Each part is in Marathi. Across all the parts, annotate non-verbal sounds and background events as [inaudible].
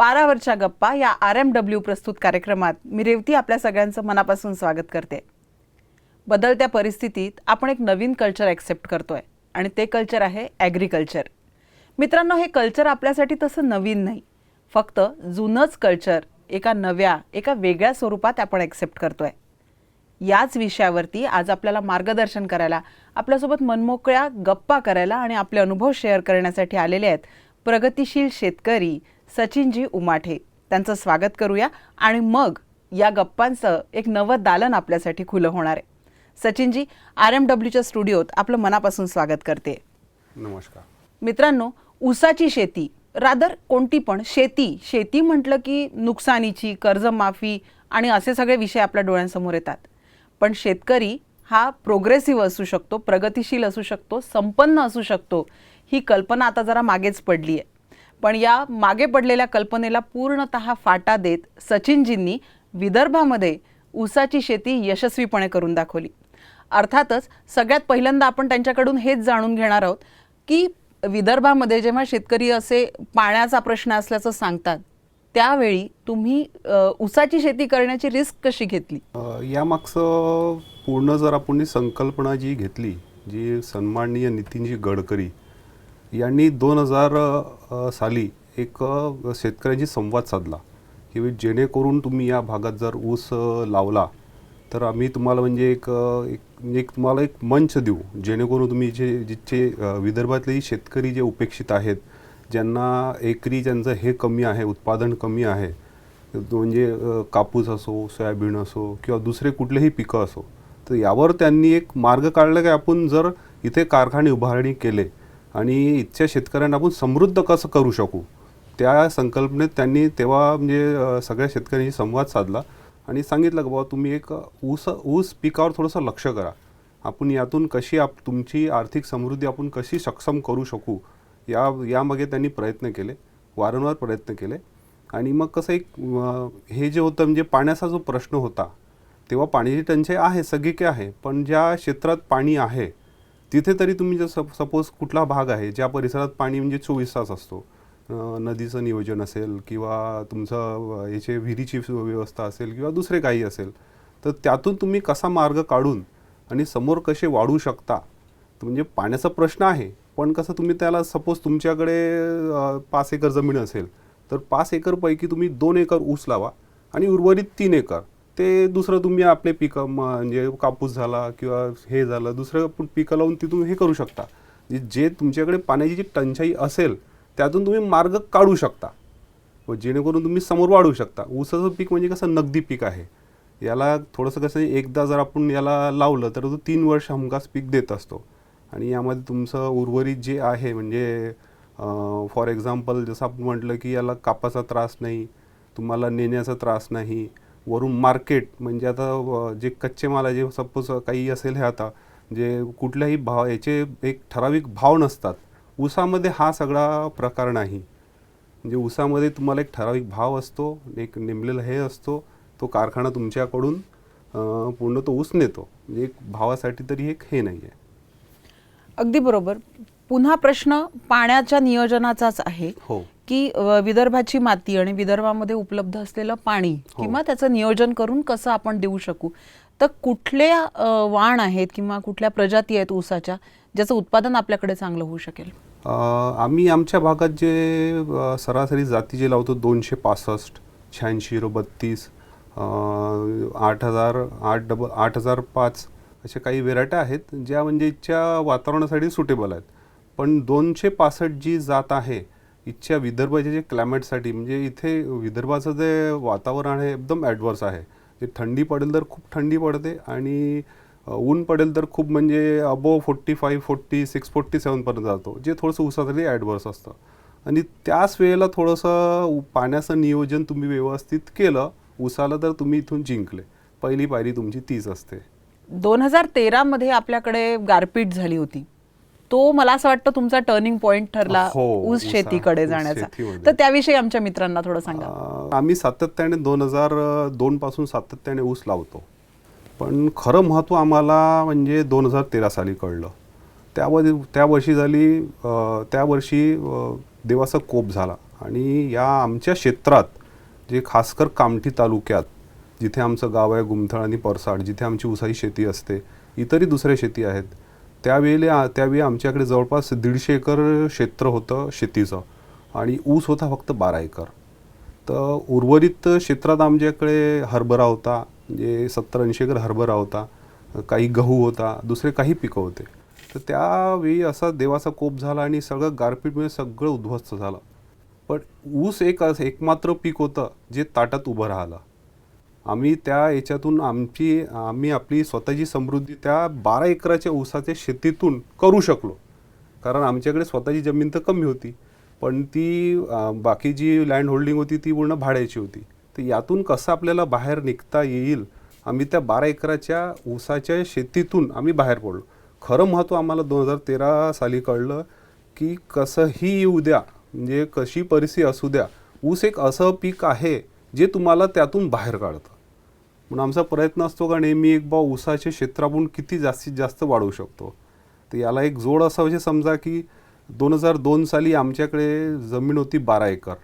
पारावरच्या गप्पा या आर एम डब्ल्यू प्रस्तुत कार्यक्रमात मी रेवती आपल्या सगळ्यांचं मनापासून स्वागत करते. बदलत्या परिस्थितीत आपण एक नवीन कल्चर ॲक्सेप्ट करतोय आणि ते कल्चर आहे ॲग्रिकल्चर. मित्रांनो हे कल्चर आपल्यासाठी तसं नवीन नाही. फक्त जुनंच कल्चर एका नव्या एका वेगळ्या स्वरूपात आपण ॲक्सेप्ट करतोय. याच विषयावरती आज आपल्याला मार्गदर्शन करायला आपल्यासोबत मनमोकळ्या गप्पा करायला आणि आपले अनुभव शेअर करण्यासाठी आलेले आहेत प्रगतिशील शेतकरी सचिनजी उमाठे. त्यांचं स्वागत करूया आणि मग या गप्पांचं एक नवं दालन आपल्यासाठी खुलं होणार आहे. सचिनजी आर एम डब्ल्यूच्या स्टुडिओत आपलं मनापासून स्वागत करते. नमस्कार. मित्रांनो ऊसाची शेती रादर कोणती पण शेती शेती म्हटलं की नुकसानीची कर्जमाफी आणि असे सगळे विषय आपल्या डोळ्यांसमोर येतात. पण शेतकरी हा प्रोग्रेसिव्ह असू शकतो प्रगतिशील असू शकतो संपन्न असू शकतो ही कल्पना आता जरा मागेच पडली आहे पण या मागे पडलेल्या कल्पनेला पूर्णत फाटा देत सचिनजींनी विदर्भामध्ये ऊसाची शेती यशस्वीपणे करून दाखवली. अर्थातच सगळ्यात पहिल्यांदा आपण त्यांच्याकडून हेच जाणून घेणार आहोत की विदर्भामध्ये जेव्हा शेतकरी असे पाण्याचा प्रश्न असल्याचं सांगतात त्यावेळी तुम्ही ऊसाची शेती करण्याची रिस्क कशी घेतली? यामागचं पूर्ण जर आपण संकल्पना जी घेतली जी सन्माननीय नितीनजी गडकरी यांनी दोन हजार साली एक शेतकऱ्यांशी संवाद साधला की जेणेकरून तुम्ही या भागात जर ऊस लावला तर आम्ही तुम्हाला म्हणजे एक एक म्हणजे एक तुम्हाला एक मंच देऊ. जेणेकरून तुम्ही जे जिथे विदर्भातले शेतकरी जे उपेक्षित आहेत ज्यांना एकरी ज्यांचं हे कमी आहे उत्पादन कमी आहे म्हणजे कापूस असो सोयाबीन असो किंवा दुसरे कुठलेही पिकं असो तर यावर त्यांनी एक मार्ग काढला की आपण जर इथे कारखाने उभारणी केले आणि इथच्या शेतकऱ्यांना आपण समृद्ध कसं करू शकू? त्या संकल्पनेत त्यांनी तेव्हा म्हणजे सगळ्या शेतकऱ्यांशी संवाद साधला आणि सांगितलं की बाबा तुम्ही एक ऊस ऊस पिकावर थोडंसं लक्ष करा. आपण यातून कशी आप तुमची आर्थिक समृद्धी आपण कशी सक्षम करू शकू या यामागे त्यांनी प्रयत्न केले वारंवार प्रयत्न केले. आणि मग कसं एक हे जे होतं म्हणजे पाण्याचा जो प्रश्न होता तेव्हा पाण्याची टंचाई आहे सगळी काही आहे पण ज्या क्षेत्रात पाणी आहे तिथे तरी तुम्ही जर सप सपोज कुठला भाग आहे ज्या परिसरात पाणी म्हणजे चोवीस तास असतो. नदीचं नियोजन असेल किंवा तुमचं याचे विहिरीची व्यवस्था असेल किंवा दुसरे काही असेल तर त्यातून तुम्ही कसा मार्ग काढून आणि समोर कसे वाढू शकता म्हणजे पाण्याचा प्रश्न आहे पण कसं तुम्ही त्याला सपोज तुमच्याकडे पाच एकर जमीन असेल तर पाच एकरपैकी तुम्ही दोन एकर ऊस लावा आणि उर्वरित तीन एकर. ते दुसरं तुम्ही आपले पिकं म- म्हणजे कापूस झाला किंवा हे झालं दुसरं पण पिकं लावून तिथून हे करू शकता. जे- जे तुमच्याकडे पाण्याची जी टंचाई असेल त्यातून तुम्ही मार्ग काढू शकता. व जेणेकरून तुम्ही समोर वाढू शकता. ऊसाचं पीक म्हणजे कसं नगदी पीक आहे. याला थोडंसं कसं एकदा जर आपण याला लावलं तर तो तीन वर्ष हमखास पीक देत असतो. आणि यामध्ये तुमचं उर्वरित जे आहे म्हणजे फॉर एक्झाम्पल जसं आपण म्हटलं की याला कापाचा त्रास नाही तुम्हाला नेण्याचा त्रास नाही वरून मार्केट म्हणजे आता जे कच्चे मालाचे सपोज काही असेल हे आता जे कुठल्याही भाव याचे एक ठराविक भाव नसतात. ऊसामध्ये हा सगळा प्रकार नाही. म्हणजे ऊसामध्ये तुम्हाला एक ठराविक भाव असतो एक नेमलेला हे असतो तो कारखाना तुमच्याकडून पूर्ण तो ऊस नेतो. म्हणजे एक भावासाठी तरी एक हे नाही आहे अगदी बरोबर. पुन्हा प्रश्न पाण्याच्या नियोजनाचाच आहे हो. की विदर्भाची माती आणि विदर्भामध्ये उपलब्ध असलेलं पाणी हो. किंवा त्याचं नियोजन करून कसं आपण देऊ शकू? तर कुठल्या वाण आहेत किंवा कुठल्या प्रजाती आहेत ऊसाच्या ज्याचं उत्पादन आपल्याकडे चांगलं होऊ शकेल? आम्ही आमच्या भागात जे सरासरी जाती जे लावतो दोनशे पासष्ट शहाऐंशी रो बत्तीस आठ हजार आठ डबल आठ हजार पाच अशा काही व्हेरायट्या आहेत ज्या म्हणजे इथच्या वातावरणासाठी सुटेबल आहेत. पण दोनशे पासष्ट जी जात आहे इच्छा विदर्भाच्या जे क्लायमेटसाठी म्हणजे इथे विदर्भाचं जे वातावरण आहे एकदम ॲडव्हर्स आहे. जे थंडी पडेल तर खूप थंडी पडते आणि ऊन पडेल तर खूप म्हणजे above forty five forty six forty सेवनपर्यंत जातो जे थोडंसं उसासाठी ॲडव्हर्स असतं. आणि त्याच वेळेला थोडंसं पाण्याचं नियोजन तुम्ही व्यवस्थित केलं उसाला तर तुम्ही इथून जिंकले. पहिली पायरी तुमची तीच असते. दोन हजार तेरामध्ये आपल्याकडे गारपीट झाली होती. तो मला असं वाटतं तुमचा टर्निंग पॉइंट ठरला हो, ऊस शेतीकडे जाण्याचा. तर त्याविषयी आमच्या मित्रांना थोडं सांगा. आम्ही सातत्याने दोन हजार दोन पासून सातत्याने ऊस लावतो. पण खरं महत्त्व आम्हाला म्हणजे दोन हजार तेरा साली कळलं. त्यावर त्या वर्षी झाली त्या वर्षी देवाचा कोप झाला. आणि या आमच्या क्षेत्रात जे खासकर कामठी तालुक्यात जिथे आमचं गाव आहे गुमथळ आणि परसाड जिथे आमची उसाई शेती असते इतरही दुसऱ्या शेती आहेत त्यावेळी त्यावेळी आमच्याकडे जवळपास दीडशे एकर क्षेत्र होतं शेतीचं. आणि ऊस होता फक्त बारा एकर. तर उर्वरित क्षेत्रात आमच्याकडे हरभरा होता म्हणजे सत्तर ऐंशी एकर हरभरा होता काही गहू होता दुसरे काही पिकं होते. तर त्यावेळी असा देवाचा कोप झाला आणि सगळं गारपीटमुळे सगळं उद्ध्वस्त झालं. पण ऊस एक असं एकमात्र पीक होतं जे ताटात उभं राहिलं. आम्ही त्या याच्यातून आमची आम्ही आपली स्वतःची समृद्धी त्या बारा एकराच्या ऊसाच्या शेतीतून करू शकलो. कारण आमच्याकडे स्वतःची जमीन तर कमी होती. पण ती बाकी जी लँड होल्डिंग होती ती पूर्ण भाड्याची होती. तर यातून कसं आपल्याला बाहेर निघता येईल आम्ही त्या बारा एकराच्या ऊसाच्या शेतीतून आम्ही बाहेर पडलो. खरं महत्त्व आम्हाला दोन हजार तेरा साली कळलं की कसंही येऊ द्या म्हणजे कशी परिस्थिती असू द्या ऊस एक असं पीक आहे जे तुम्हाला त्यातून बाहेर काढतं. म्हणून आमचा प्रयत्न असतो का नेहमी एक बा ऊसाचे क्षेत्रापून किती जास्तीत जास्त वाढवू शकतो. तर याला एक जोड असा म्हणजे समजा की दोन हजार दोन साली आमच्याकडे जमीन होती बारा एकर.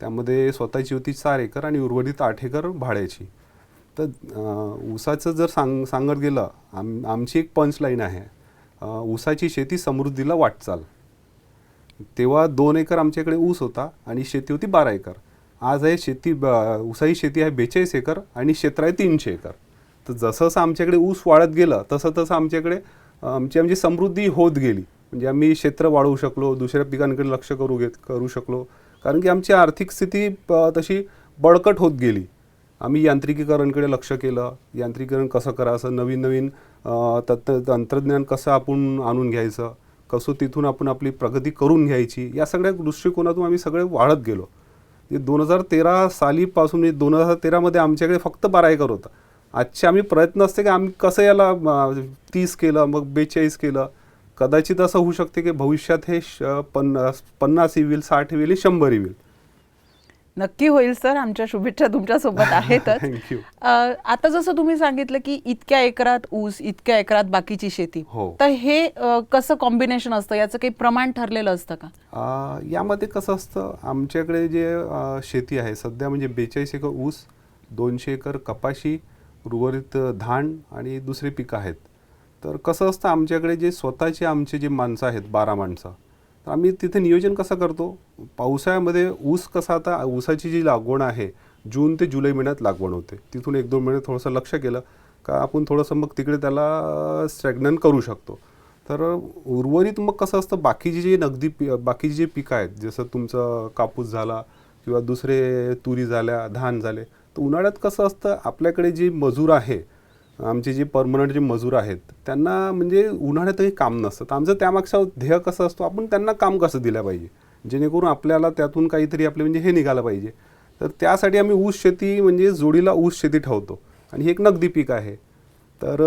त्यामध्ये स्वतःची होती चार एकर आणि उर्वरित आठ एकर भाड्याची. तर ऊसाचं जर सांग सांगत गेलं आम आमची एक पंच लाईन आहे ऊसाची शेती समृद्धीला वाटचाल. तेव्हा दोन एकर आमच्याकडे ऊस होता आणि शेती होती बारा एकर. आज आहे शेती ब- ऊसाची शेती आहे बेचाळीस एकर आणि क्षेत्र आहे तीनशे एकर. तर जसं जसं आमच्याकडे ऊस वाढत गेलं तसं तसं आमच्याकडे आमची आमची समृद्धी होत गेली. म्हणजे आम्ही क्षेत्र वाढवू शकलो दुसऱ्या पिकांकडे लक्ष करू घेत करू शकलो. कारण की आमची आर्थिक स्थिती तशी बळकट होत गेली. आम्ही यांत्रिकीकरणकडे लक्ष केलं. यांत्रिकीकरण कसं करायचं? नवीन नवीन अं, तंत्र तंत्रज्ञान कसं आपण आणून घ्यायचं? कसं तिथून आपण आपली प्रगती करून घ्यायची? या सगळ्या दृष्टिकोनातून आम्ही सगळे वाढत गेलो. म्हणजे दोन हजार तेरा सालीपासून म्हणजे दोन हजार तेरामध्ये आमच्याकडे फक्त बारा एकर होता. आजचे आम्ही प्रयत्न असते की आम्ही कसं याला तीस केलं मग बेचाळीस केलं. कदाचित असं होऊ शकते की भविष्यात हे श पन्नास पन्नास येईल साठ येईल शंभर येईल नक्की होईल सर. आमच्या शुभेच्छा तुमच्यासोबत [laughs] आहेतच. आता जसं तुम्ही सांगितलं की इतक्या एकरात ऊस इतक्या एकरात बाकीची शेती हो. तर हे कसं कॉम्बिनेशन असतं? याचं काही प्रमाण ठरलेलं असतं का? यामध्ये कसं असतं? आमच्याकडे जे शेती आहे सध्या म्हणजे बेचाळीस एकर ऊस दोनशे एकर कपाशी उर्वरित धान आणि दुसरी पिकं आहेत. तर कसं असतं? आमच्याकडे जे स्वतःचे आमचे जे माणसं आहेत बारा माणसं तर आम्ही तिथे नियोजन कसं करतो? पावसाळ्यामध्ये ऊस कसा आता ऊसाची जी लागवण आहे जून ते जुलै महिन्यात लागवण होते. तिथून एक दोन महिने थोडंसं लक्ष केलं का आपण थोडंसं मग तिकडे त्याला स्टॅग्नन करू शकतो. तर उर्वरित मग कसं असतं बाकीची जी नगदी पी बाकीची जी पिकं आहेत जसं तुमचं कापूस झाला किंवा दुसरे तुरी झाल्या धान झाले तर उन्हाळ्यात कसं असतं आपल्याकडे जी मजूर आहे आमचे जे परमनंट जे मजूर आहेत त्यांना म्हणजे उन्हाळ्यातही काम नसतं. तर आमचं त्यामागचा ध्येय कसं असतो? आपण त्यांना काम कसं दिलं पाहिजे? जेणेकरून आपल्याला त्यातून काहीतरी आपले म्हणजे हे निघालं पाहिजे. तर त्यासाठी आम्ही ऊस शेती म्हणजे जोडीला ऊस शेती ठेवतो. आणि हे एक नगदी पीक आहे. तर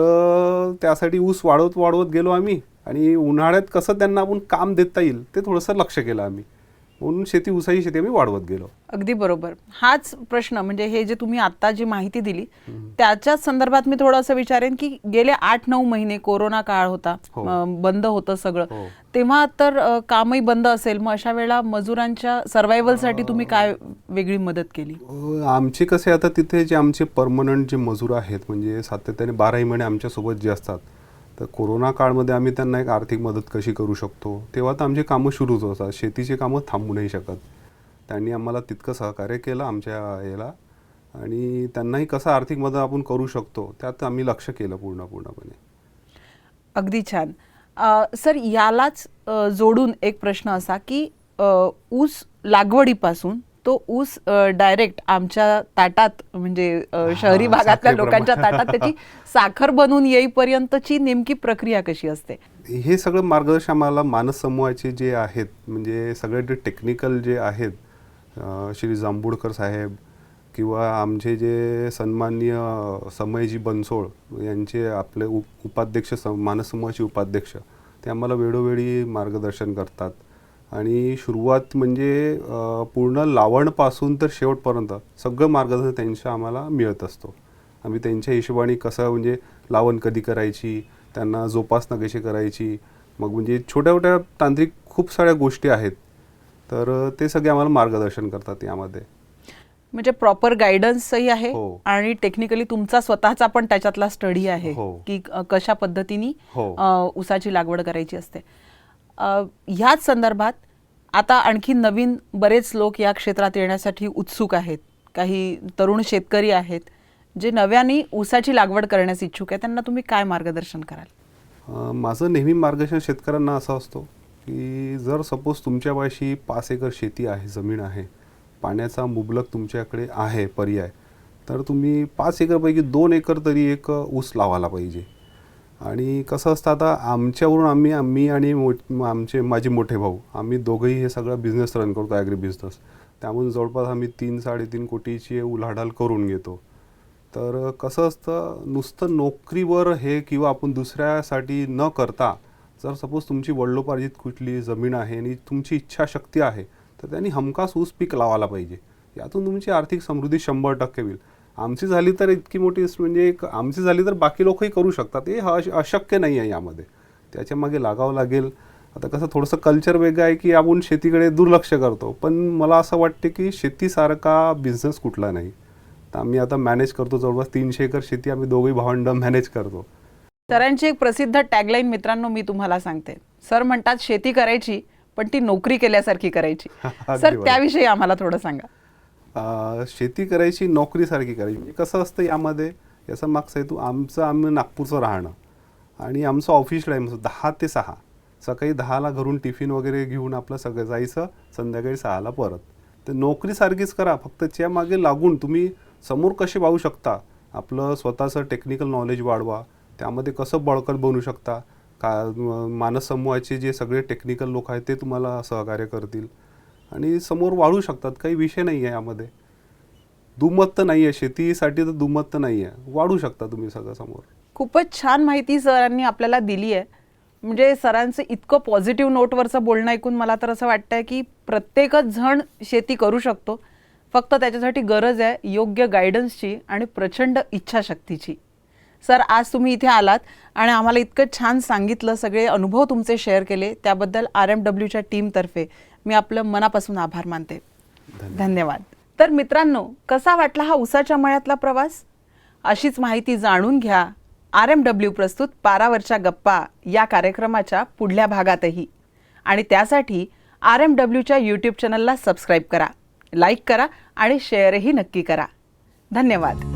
त्यासाठी ऊस वाढवत वाढवत गेलो आम्ही. आणि उन्हाळ्यात कसं त्यांना आपण काम देता येईल ते थोडंसं लक्ष केलं आम्ही. म्हणून शेती ऊसाची शेती आम्ही वाढवत गेलो अगदी बरोबर हाच प्रश्न म्हणजे हे जे तुम्ही आता जी माहिती दिली त्याच्याच संदर्भात मी थोडं असं विचारेन की गेले आठ नऊ महिने कोरोना काळ होता हो. बंद होतं सगळं हो. तेव्हा तर कामही बंद असेल मग अशा वेळेला मजुरांच्या सर्व्हायव्हलसाठी तुम्ही काय वेगळी मदत केली आमचे कसे आता तिथे जे आमचे परमनंट जे मजूर आहेत म्हणजे सातत्याने बाराही महिने आमच्यासोबत जे असतात तर कोरोना काळमध्ये आम्ही त्यांना एक आर्थिक मदत कशी करू शकतो? तेव्हा तर आमचे कामं सुरूच होतात शेतीची कामं थांबू नाही शकत. त्यांनी आम्हाला तितकं सहकार्य केलं आमच्या याला. आणि त्यांनाही कसं आर्थिक मदत आपण करू शकतो त्यात आम्ही लक्ष केलं पूर्ण पूर्णपणे. अगदी छान. सर यालाच जोडून एक प्रश्न असा की ऊस लागवडीपासून तो ऊस डायरेक्ट आमच्या ताटात म्हणजे शहरी भागातल्या. लोकांच्या ताटात त्याची [laughs] साखर बनवून येईपर्यंतची नेमकी प्रक्रिया कशी असते हे सगळं मार्गदर्शन आम्हाला मानस समूहाचे जे आहेत म्हणजे सगळे जे टेक्निकल जे आहेत श्री जांभूडकर साहेब किंवा आमचे जे सन्माननीय समयजी बनसोड यांचे आपले उप उपाध्यक्ष सम मानस समूहाचे उपाध्यक्ष ते आम्हाला वेळोवेळी मार्गदर्शन करतात आणि सुरुवात म्हणजे पूर्ण लावणपासून तर शेवटपर्यंत सगळं मार्गदर्शन त्यांचं आम्हाला मिळत असतो आम्ही त्यांच्या हिशोबाने कसं म्हणजे लावण कधी करायची त्यांना जोपासना कशी करायची मग म्हणजे छोट्या छोट्या तांत्रिक खूप साऱ्या गोष्टी आहेत तर ते सगळे आम्हाला मार्गदर्शन करतात यामध्ये म्हणजे प्रॉपर गायडन्सही आहे हो. आणि टेक्निकली तुमचा स्वतःचा पण त्याच्यातला स्टडी आहे हो. की कशा पद्धतीने हो. ऊसाची लागवड करायची असते ह्याच संदर्भात आता आणखी नवीन बरेच लोक या क्षेत्रात येण्यासाठी उत्सुक आहेत. काही तरुण शेतकरी आहेत जे नव्याने ऊसाची लागवड करण्यास इच्छुक आहे त्यांना तुम्ही काय मार्गदर्शन कराल? माझं नेहमी मार्गदर्शन शेतकऱ्यांना असं असतो की जर सपोज तुमच्यापाशी पाच एकर शेती आहे जमीन आहे पाण्याचा मुबलक तुमच्याकडे आहे पर्याय तर तुम्ही पाच एकरपैकी दोन एकर तरी एक ऊस लावायला पाहिजे. आणि कसं असतं आता आमच्यावरून आम्ही आम्ही आणि मो आमचे माझे मोठे भाऊ आम्ही दोघंही हे सगळं बिझनेस रन करतो ॲग्री बिझनेस त्यामधून जवळपास आम्ही तीन साडेतीन कोटीची उलाढाल करून घेतो. तर कसं असतं नुसतं नोकरीवर हे किंवा आपण दुसऱ्यासाठी न करता जर सपोज तुमची वडिलोपार्जित कुठली जमीन आहे आणि तुमची इच्छाशक्ती आहे तर त्यांनी हमखास ऊस पीक लावायला पाहिजे. यातून तुमची आर्थिक समृद्धी शंभर टक्के होईल. आमची झाली तर इतकी मोठी म्हणजे आमची झाली तर बाकी लोकही करू शकतात. हे अश- अशक्य नाही आहे यामध्ये. त्याच्यामागे लागावं लागेल. आता कसं थोडंसं कल्चर वेगळं आहे की आपण शेतीकडे दुर्लक्ष करतो. पण मला असं वाटते की शेतीसारखा बिझनेस कुठला नाही. तर आम्ही आता मॅनेज करतो जवळपास तीनशे एकर शेती. आम्ही दोघंही भावंड मॅनेज करतो. सरांची एक प्रसिद्ध टॅगलाईन मित्रांनो मी तुम्हाला सांगते. सर म्हणतात शेती करायची पण ती नोकरी केल्यासारखी करायची. [laughs] सर. त्याविषयी आम्हाला थोडं सांगा. शेती करायची नोकरीसारखी करायची. म्हणजे कसं असतं यामध्ये? याचा मागचा हेतू आमचं आम्ही नागपूरचं राहणं. आणि आमचं ऑफिस टाईम दहा ते सहा. सकाळी दहाला घरून टिफिन वगैरे घेऊन आपलं सगळं जायचं संध्याकाळी सहाला परत. तर नोकरीसारखीच करा फक्त त्या मागे लागून तुम्ही समोर कसे पाहू शकता? आपलं स्वतःचं टेक्निकल नॉलेज वाढवा. त्यामध्ये कसं बळकट बनू शकता? का मानस समूहाचे जे सगळे टेक्निकल लोक आहेत ते तुम्हाला सहकार्य करतील. आणि समोर वाढू शकतात काही विषय नाही आहे यामध्ये. दुमत नाही आहे शेतीसाठी तर दुमत नाही आहे वाढू शकता तुम्ही सगळं समोर. खूपच छान माहिती सरांनी आपल्याला दिली आहे. म्हणजे सरांचं इतकं पॉझिटिव्ह नोटवरचं बोलणं ऐकून मला तर असं वाटतंय की प्रत्येकच जण शेती करू शकतो. फक्त त्याच्यासाठी गरज आहे योग्य गायडन्सची आणि प्रचंड इच्छाशक्तीची. सर आज तुम्ही इथे आलात आणि आम्हाला इतकं छान सांगितलं सगळे अनुभव तुमचे शेअर केले. त्याबद्दल आर एम डब्ल्यूच्या टीमतर्फे मी आपलं मनापासून आभार मानते. धन्यवाद. तर मित्रांनो कसा वाटला हा उसाच्या मळ्यातला प्रवास? अशीच माहिती जाणून घ्या. आर एम डब्ल्यू प्रस्तुत पारावरच्या गप्पा या कार्यक्रमाच्या पुढल्या भागातही. आणि त्यासाठी आर एम डब्ल्यूच्या यूट्यूब चॅनलला सबस्क्राईब करा लाईक करा आणि शेअरही नक्की करा. धन्यवाद.